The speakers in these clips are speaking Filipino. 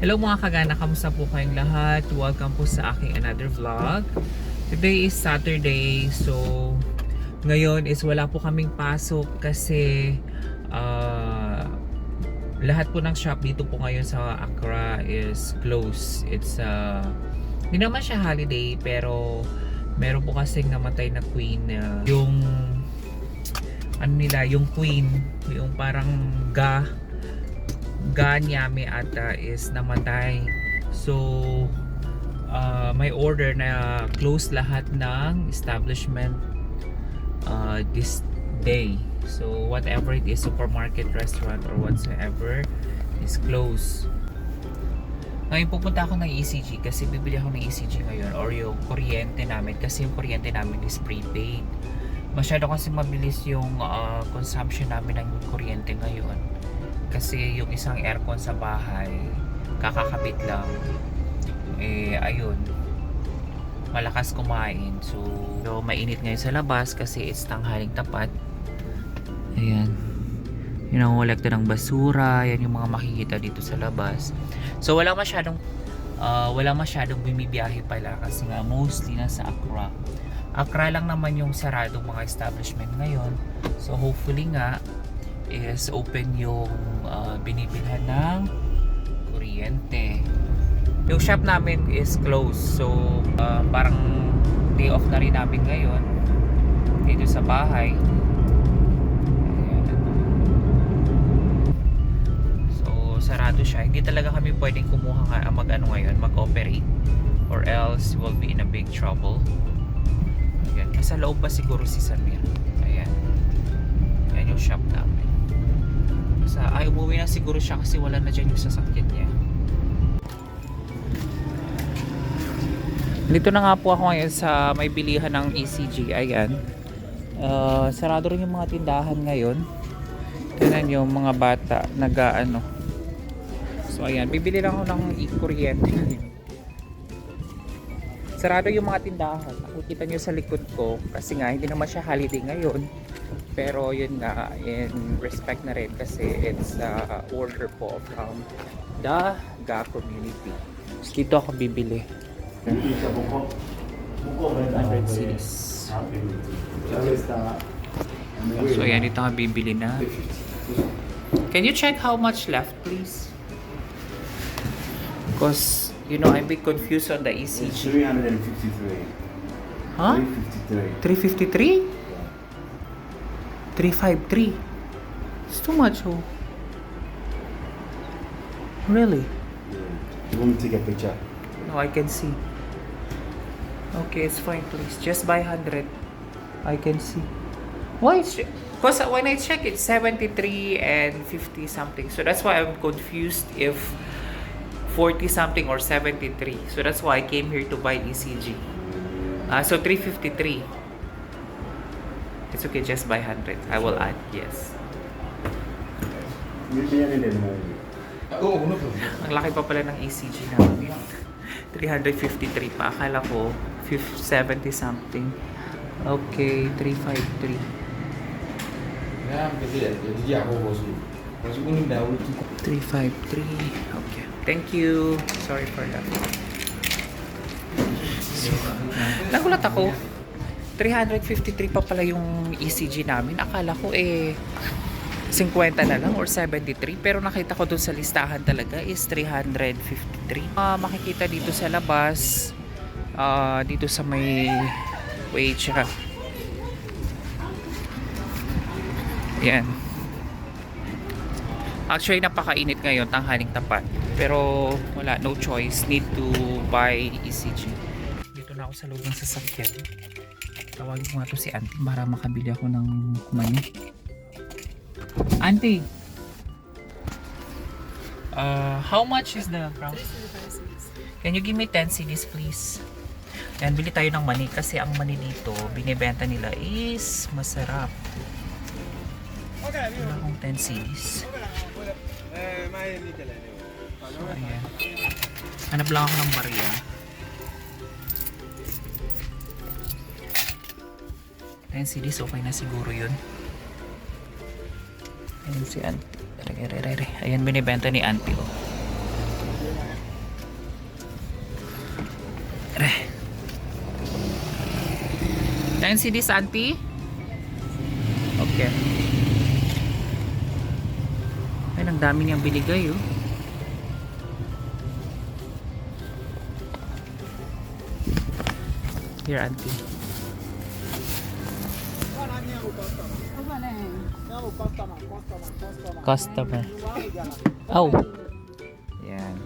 Hello mga kagana, kamusta po kayong lahat? Welcome po sa aking another vlog. Today is Saturday, so ngayon is wala po kaming pasok kasi ah, lahat po ng shop dito po ngayon sa Accra is closed. It's uh, hindi naman siya holiday pero meron po kasing namatay na queen uh, yung ano nila, yung queen, yung parang ga Ganyame ata is namatay. So, uh, may order na close lahat ng establishment uh, this day. So, whatever it is, supermarket, restaurant, or whatsoever is closed. Ngayon pupunta ako ng ECG kasi bibili ako ng ECG ngayon or yung kuryente namin kasi yung kuryente namin is prepaid. Masyado kasi mabilis yung uh, consumption namin ng kuryente ngayon kasi yung isang aircon sa bahay kakakabit lang. Eh ayun. Malakas kumain. So, so mainit ngayon sa labas kasi it's tanghaling tapat. Ayan. Yun ang kolekta ng basura. Yan yung mga makikita dito sa labas. So wala masyadong uh, wala masyadong bumibiyahe pala kasi nga mostly nasa Accra. Accra lang naman yung saradong mga establishment ngayon. So hopefully nga is open yung uh, binibilhan ng kuryente. Yung shop namin is closed. So, uh, parang day off na rin namin ngayon dito sa bahay. So, sarado siya. Hindi talaga kami pwedeng kumuha nga mag ano ngayon, mag-operate or else we'll be in a big trouble. Ayan. Nasa loob pa siguro si Samir. Ayan. Ayan yung shop namin sa ay umuwi na siguro siya kasi wala na dyan yung sasakyan niya. Dito na nga po ako ngayon sa may bilihan ng ECG ayan. Uh, sarado rin yung mga tindahan ngayon. Tingnan yung mga bata nag-ano so ayan. Bibili lang ako ng kuryente. Sarado yung mga tindahan. Nakikita nyo sa likod ko kasi nga hindi naman siya holiday ngayon pero yun nga in respect na rin kasi it's uh, order po from the GA community. So, dito ako bibili. 100 cities so ayan dito ako bibili na. Can you check how much left please? Because you know I'm a bit confused on the It's ECG 353. huh? 353. 353 353 it's too much oh really Yeah. You want me to take a picture? No, I can see. Okay, it's fine, please. Just buy 100. I can see. Why is Because when I check, it's 73 and 50 something. So that's why I'm confused if 40 something or 73. So that's why I came here to buy ECG. Uh, so 353. It's okay, just buy 100. I will add, yes. Maybe I need more. Ang laki pa pala ng ECG namin. 353 pa. Akala ko 570 something. Okay, 353. 353. Okay. Thank you. Sorry for that. So, nagulat ako. 353 pa pala yung ECG namin. Akala ko eh 50 na lang or 73 pero nakita ko dun sa listahan talaga is 353 Ah, makikita dito sa labas ah, dito sa may wait siya yan actually napakainit ngayon tanghaling tapat. Pero wala no choice need to buy ECG dito na ako sa loob ng sasakyan tawagin ko nga to si auntie para makabili ako ng kumanya Auntie. Uh, how much is the crown? Can you give me 10 CDs please? Yan, bili tayo ng mani kasi ang mani dito, binibenta nila is masarap. Wala akong 10 CDs. So, ayan. Hanap lang ako ng barya. 10 CDs, okay na siguro yun. Ayun si Auntie. Re, re, re, re. Ayan, binibenta ni Auntie. Oh. Re. 10 CDs, Auntie? Okay. Ay, ang dami niyang binigay, oh. Here, Auntie. Customer. Oh. Yan.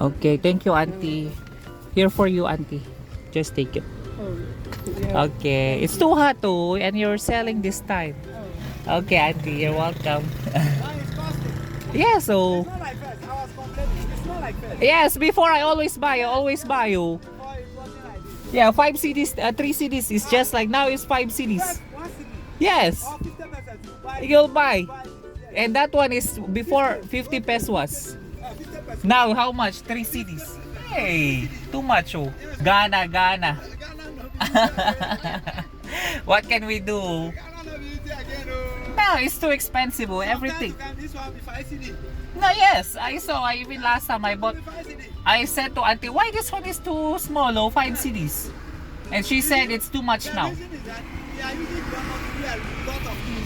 Okay, thank you, auntie. Here for you, auntie. Just take it. Okay, it's too hot too, and you're selling this time. Okay, auntie, you're welcome. yeah, so yes, before I always buy, I always buy you. Yeah, five CDs, uh, three CDs is just like now it's five CDs. Yes, you'll buy, and that one is before 50 pesos. Now how much? Three CDs. Hey, too much oh. Ghana, Ghana. what can we do? No, it's too expensive. oh, Everything. No, yes. I saw. I even last time I bought. I said to auntie, why this one is too small? Oh, five CDs. And she said it's too much now.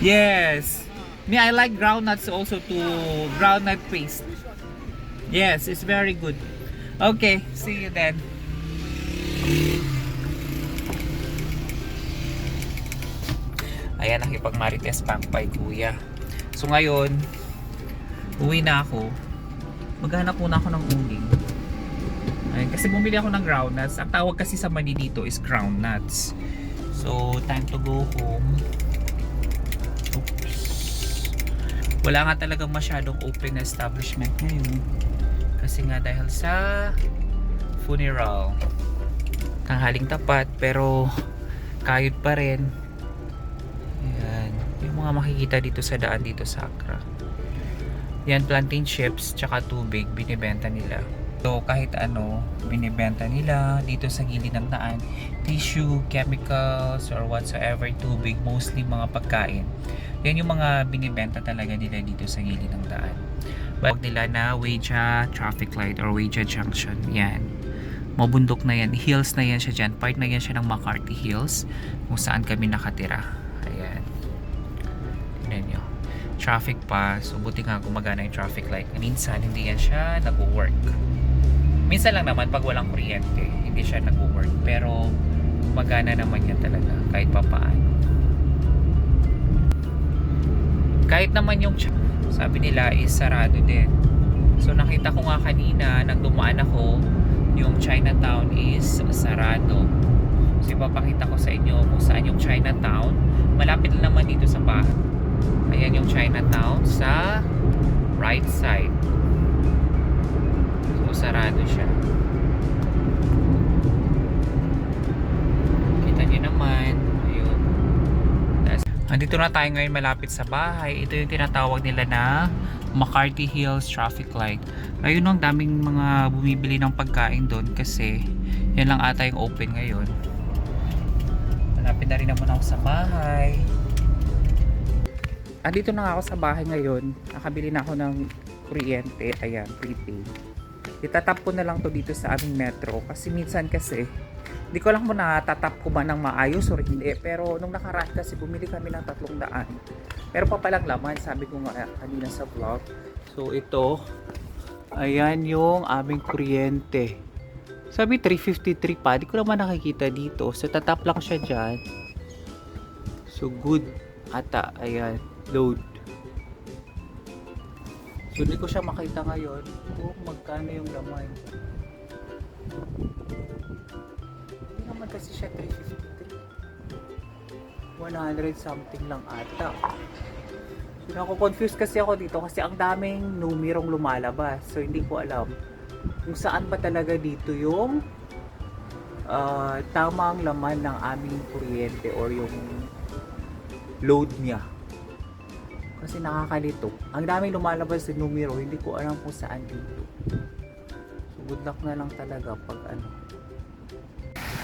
Yes. Me, I like groundnuts also to groundnut paste. Yes, it's very good. Okay, see you then. Ayan, nakipagmarites pa ako kay kuya. So ngayon, uwi na ako. Maghanap muna ako ng uling. Ayun, kasi bumili ako ng groundnuts. Ang tawag kasi sa mani dito is groundnuts. So, time to go home. Oops. Wala nga talagang masyadong open na establishment ngayon. Kasi nga dahil sa funeral. Tanghaling tapat pero kayod pa rin. Mga makikita dito sa daan dito sa Accra. Yan, plantain chips tsaka tubig binibenta nila. So kahit ano, binibenta nila dito sa gilid ng daan. Tissue, chemicals, or whatsoever, tubig, mostly mga pagkain. Yan yung mga binibenta talaga nila dito sa gilid ng daan. Bawag nila na Weja Traffic Light or Weja Junction. Yan. Mabundok na yan. Hills na yan siya dyan. Part na yan siya ng McCarthy Hills kung saan kami nakatira. Nyo. Traffic pa. So, buti nga gumagana yung traffic light. Minsan, hindi yan siya nag-work. Minsan lang naman pag walang kuryente, hindi siya nag-work. Pero, gumagana naman yan talaga kahit papaano. Kahit naman yung sabi nila is sarado din. So nakita ko nga kanina nang dumaan ako yung Chinatown is sarado. So ipapakita ko sa inyo kung saan yung Chinatown. Malapit lang naman dito sa bahay. Ayan yung Chinatown sa right side. So sarado siya. Kita niyo naman. Ayun. Tas- Andito na tayo ngayon malapit sa bahay. Ito yung tinatawag nila na McCarthy Hills Traffic Light. Ayun ang daming mga bumibili ng pagkain doon kasi yan lang ata yung open ngayon. Malapit na rin naman ako sa bahay. Andito na nga ako sa bahay ngayon. Nakabili na ako ng kuryente. Ayan, prepaid. Itatap ko na lang to dito sa aming metro. Kasi minsan kasi, hindi ko lang kung natatap ko ba ng maayos or hindi. Pero nung nakaraan kasi bumili kami ng tatlong daan. Pero pa palang laman, sabi ko nga kanina sa vlog. So ito, ayan yung aming kuryente. Sabi 353 pa, di ko naman nakikita dito. So tatap lang siya dyan. So good. Ata, ayan, load. So hindi ko siya makita ngayon kung magkano yung laman. Hindi naman kasi siya 353. 100 something lang ata. So nako-confuse kasi ako dito kasi ang daming numerong lumalabas. So hindi ko alam kung saan ba talaga dito yung ah, tamang laman ng aming kuryente or yung load niya. Kasi nakakalito. Ang daming lumalabas sa numero, hindi ko alam kung saan dito. So good luck na lang talaga pag ano.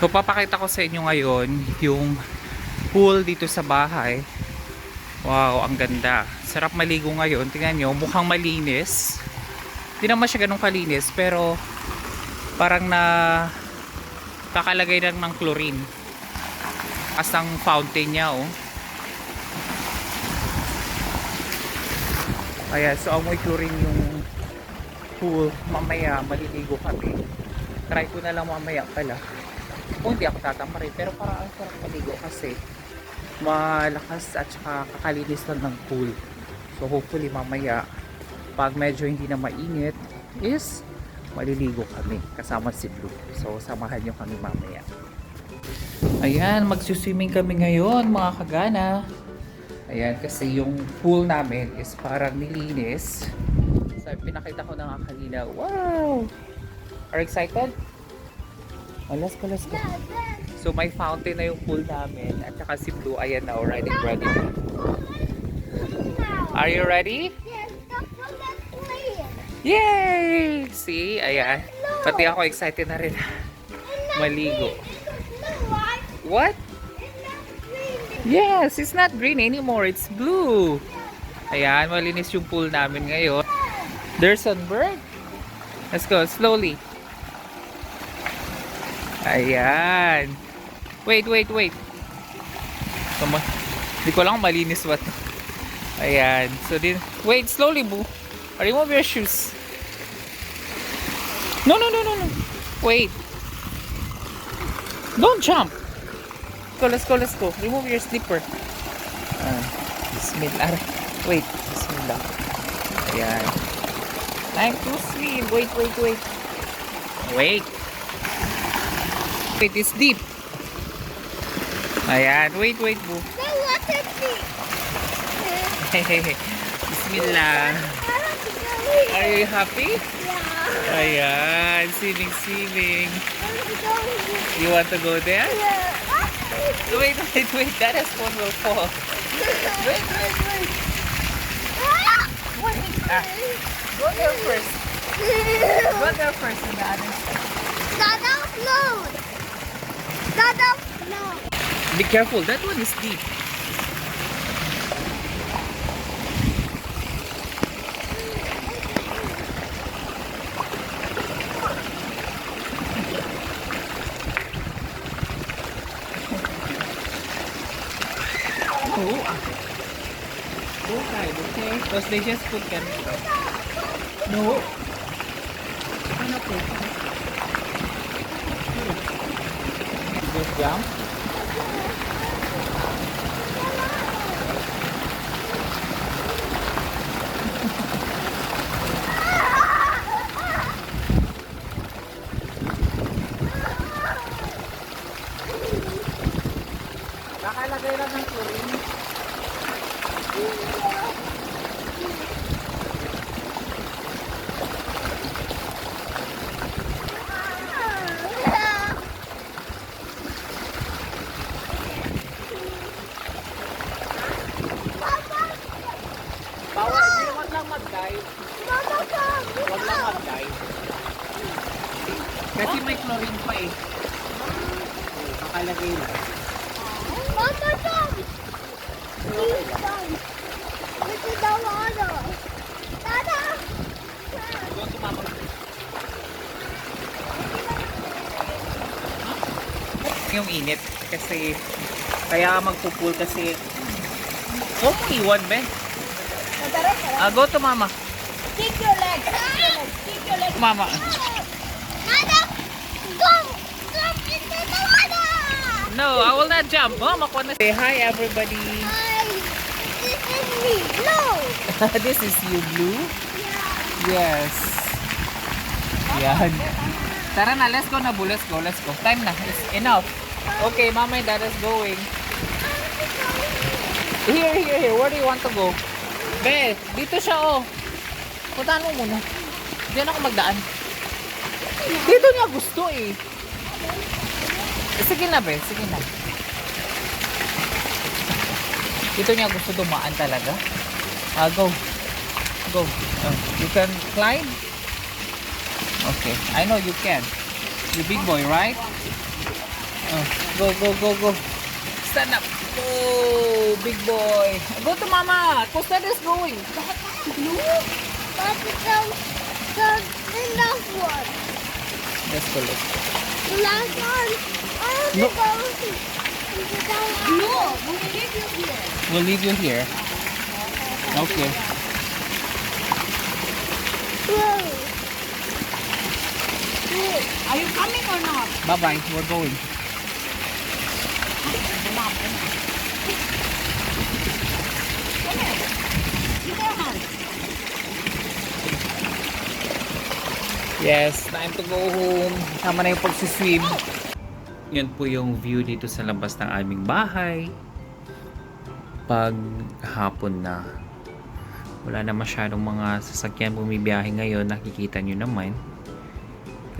So papakita ko sa inyo ngayon yung pool dito sa bahay. Wow, ang ganda. Sarap maligo ngayon. Tingnan nyo, mukhang malinis. Hindi naman siya ganun kalinis, pero parang na kakalagay lang ng chlorine. As ang fountain niya, oh. Ayan, so amoy chlorine yung pool. Mamaya, maliligo kami. Try ko na lang mamaya pala. Kung hindi ako tatamarin, pero parang ang sarap maligo kasi malakas at saka kakalinis lang ng pool. So hopefully mamaya pag medyo hindi na mainit is maliligo kami kasama si Blue. So samahan nyo kami mamaya. Ayan, magsuswimming kami ngayon mga kagana. Ayan, kasi yung pool namin is parang nilinis. So pinakita ko na nga kanina. Wow! Are excited? Oh, let's go, let's go. So may fountain na yung pool namin at saka si Blue ayan na already ready. Are you ready? Yay! See? Ayan. Pati ako excited na rin. Maligo. What? Yes, it's not green anymore. It's blue. Ayan, malinis yung pool namin ngayon. There's a bird. Let's go, slowly. Ayan. Wait, wait, wait. Tama. Hindi ko lang malinis ba to. Ayan. So, din, wait, slowly, boo. Remove your shoes. No, no, no, no, no. Wait. Don't jump. Go, let's go, let's go. Remove your slipper. Ah, bismillah. Wait, bismillah. Ayan. Time to swim. Wait, wait, wait. Wait. Wait, it's deep. Ayan, wait, wait, boo. Bismillah. Are you happy? Ayan, swimming, swimming. You want to go there? Wait, wait, wait. That is one will fall. Wait, wait, wait. Ah, go there first. Go there first and the other side. Be careful. That one is deep. They just put chemical. No. Ano po? Just jump. Nakalagay lang ng chlorine. Bawal, hindi wag lang mag-dive. Wag lang mag-dive. Kasi may chlorine pa eh. Nakalagay lang. Doon tumama. Yung init kasi kaya magpupul kasi Huwag mo iwan, Ben. Ah, go to mama. Kick your leg. Kick your leg. Mama. Nana, go. Jump into the water. No, I will not jump. Mama, ko na. Say hi, everybody. Hi. This is me. No. this is you, Blue. Yeah. Yes. Yan. Tara na, let's go na, Blue. Let's go, let's go. Time na. It's enough. Okay, mama and dad is going. Here, here, here. Where do you want to go? Be, dito siya, oh. Puntahan mo muna. Diyan ako magdaan. Dito niya gusto, eh. Sige na, Be. Sige na. Dito niya gusto dumaan talaga. Ah, go. Go. Uh, you can climb? Okay. I know you can. You big boy, right? Uh, go, go, go, go. Stand up. go, big boy. Go to mama. Costa is going. But the, the enough one. Let's go, let's go. The last one. I want to No. go to the No, we will leave you here. We'll leave you here. Okay. Whoa. Are you coming or not? Bye-bye. We're going. Yes, time to go home. Tama na yung pagsiswim. Yan po yung view dito sa labas ng aming bahay. Pag hapon na. Wala na masyadong mga sasakyan bumibiyahe ngayon. Nakikita nyo naman.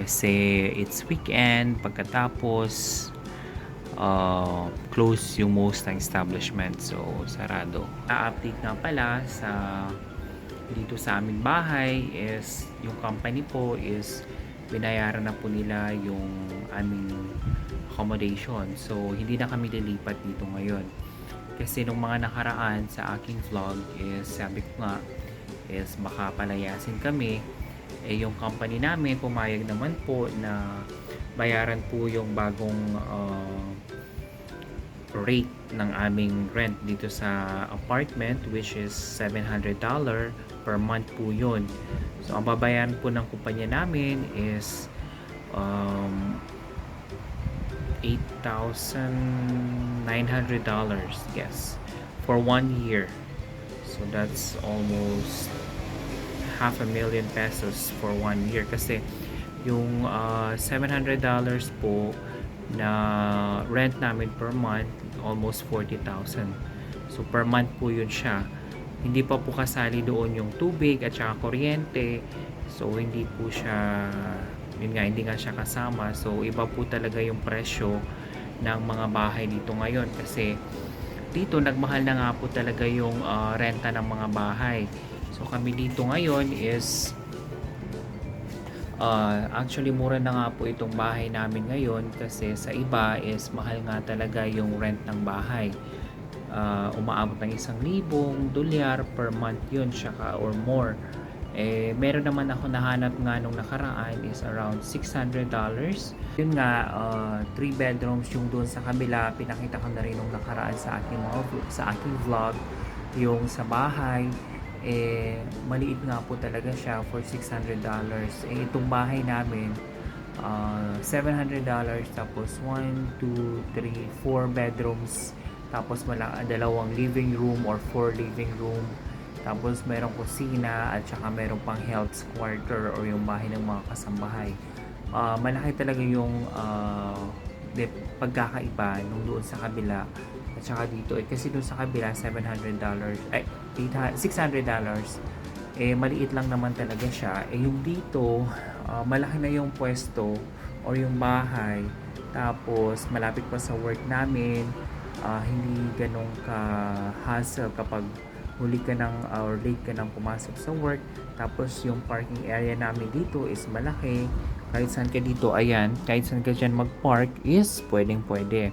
Kasi it's weekend. Pagkatapos, uh, close yung most ng establishment. So, sarado. Na-update nga pala sa dito sa aming bahay is yung company po is binayaran na po nila yung aming accommodation. So, hindi na kami lilipat dito ngayon. Kasi nung mga nakaraan sa aking vlog is sabi ko nga is baka palayasin kami. Eh, yung company namin pumayag naman po na bayaran po yung bagong uh, rate ng aming rent dito sa apartment which is $700 per month po yun. So, ang babayaran po ng kumpanya namin is um, $8,900 yes for one year so that's almost half a million pesos for one year kasi yung uh, $700 po na rent namin per month almost 40,000 so per month po yun siya. Hindi pa po kasali doon yung tubig at saka kuryente. So hindi po siya yun nga hindi nga siya kasama. So iba po talaga yung presyo ng mga bahay dito ngayon. Kasi dito nagmahal na nga po talaga yung ah, renta ng mga bahay. So kami dito ngayon is ah, actually mura na nga po itong bahay namin ngayon kasi sa iba is mahal nga talaga yung rent ng bahay. Ah, umaabot ng isang libong dolyar per month yun saka or more. Eh meron naman ako nahanap nga nung nakaraan is around $600 yun nga 3 bedrooms yung doon sa kabila. Pinakita ko na rin nung nakaraan sa aking mga sa aking vlog yung sa bahay eh maliit nga po talaga siya for $600 eh itong bahay namin uh, $700 tapos 1, 2, 3, 4 bedrooms tapos mala dalawang living room or four living room. Tapos merong kusina at saka merong pang health quarter or yung bahay ng mga kasambahay. Ah, malaki talaga yung ah, di, pagkakaiba nung doon sa kabila at saka dito eh kasi doon sa kabila $700 ay 800 $600 eh maliit lang naman talaga siya. Eh yung dito ah, malaki na yung pwesto or yung bahay. Tapos malapit pa sa work namin. Ah, hindi ganong ka hassle kapag huli ka ng ah, or late ka nang pumasok sa work. Tapos yung parking area namin dito is malaki. Kahit saan ka dito ayan kahit saan ka dyan mag-park is pwedeng pwede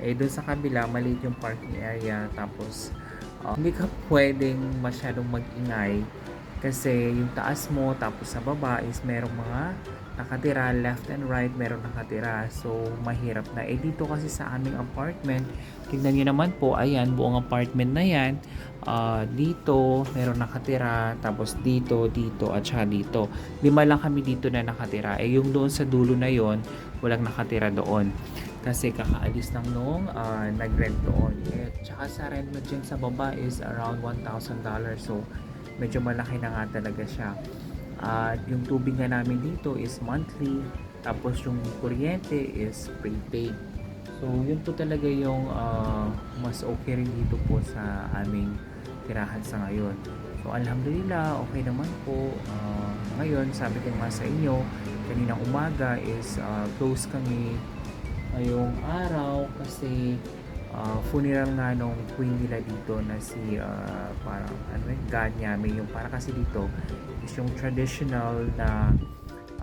eh doon sa kabila maliit yung parking area tapos ah, hindi ka pwedeng masyadong mag-ingay kasi yung taas mo tapos sa baba is merong mga nakatira left and right meron nakatira. So mahirap na. Eh dito kasi sa aming apartment tignan nyo naman po ayan buong apartment na yan. Ah, dito meron nakatira tapos dito dito at saka dito. Lima lang kami dito na nakatira. Eh yung doon sa dulo na yon walang nakatira doon kasi kakaalis lang nung ah, nag-rent doon. Eh, tsaka sa rent mo dyan sa baba is around $1,000 so medyo malaki na nga talaga siya. At yung tubig nga namin dito is monthly. Tapos yung kuryente is prepaid. So yun po talaga yung ah, mas okay rin dito po sa aming tirahan sa ngayon. So alhamdulillah okay naman po. Ah, ngayon sabi ko nga sa inyo kaninang umaga is ah, close kami ngayong araw kasi ah, funeral nga nung queen nila dito na si ah, parang ano yun, God Nyame yung para kasi dito is yung traditional na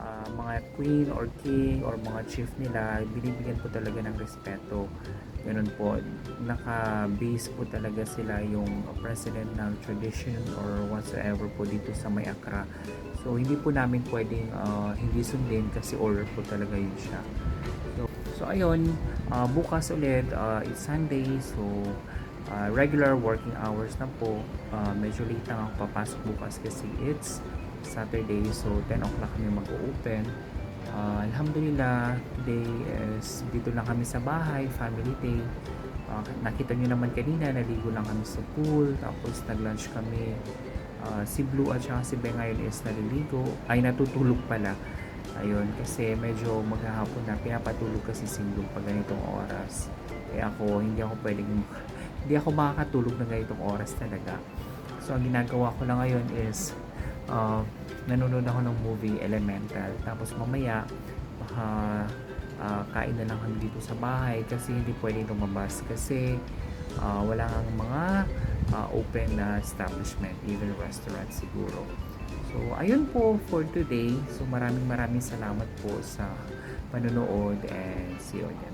ah, mga queen or king or mga chief nila, binibigyan po talaga ng respeto. Ganun po, naka-base po talaga sila yung president ng tradition or whatsoever po dito sa May Accra. So, hindi po namin pwedeng ah, hindi sundin kasi order po talaga yun siya. So, ayun, ah, bukas ulit, ah, it's Sunday, so ah, regular working hours na po. Ah, medyo late lang ako papasok bukas kasi it's Saturday, so 10 o'clock kami mag-open. Ah, alhamdulillah, today is dito lang kami sa bahay, family day. Ah, nakita nyo naman kanina, naligo lang kami sa pool, tapos nag-lunch kami. Ah, si Blue at si Ben ngayon is naliligo, ay natutulog pala. Ayun, kasi medyo maghahapon na, pinapatulog kasi si Blue pag ganitong oras. Kaya ako, hindi ako pwedeng, hindi ako makakatulog na ganitong oras talaga. So, ang ginagawa ko lang ngayon is, uh, nanonood ako ng movie Elemental. Tapos mamaya, baka ah, kain na lang kami dito sa bahay kasi hindi pwedeng lumabas kasi ah, wala kang mga ah, open na establishment, even restaurant siguro. So, ayun po for today. So, maraming maraming salamat po sa panonood and see you again.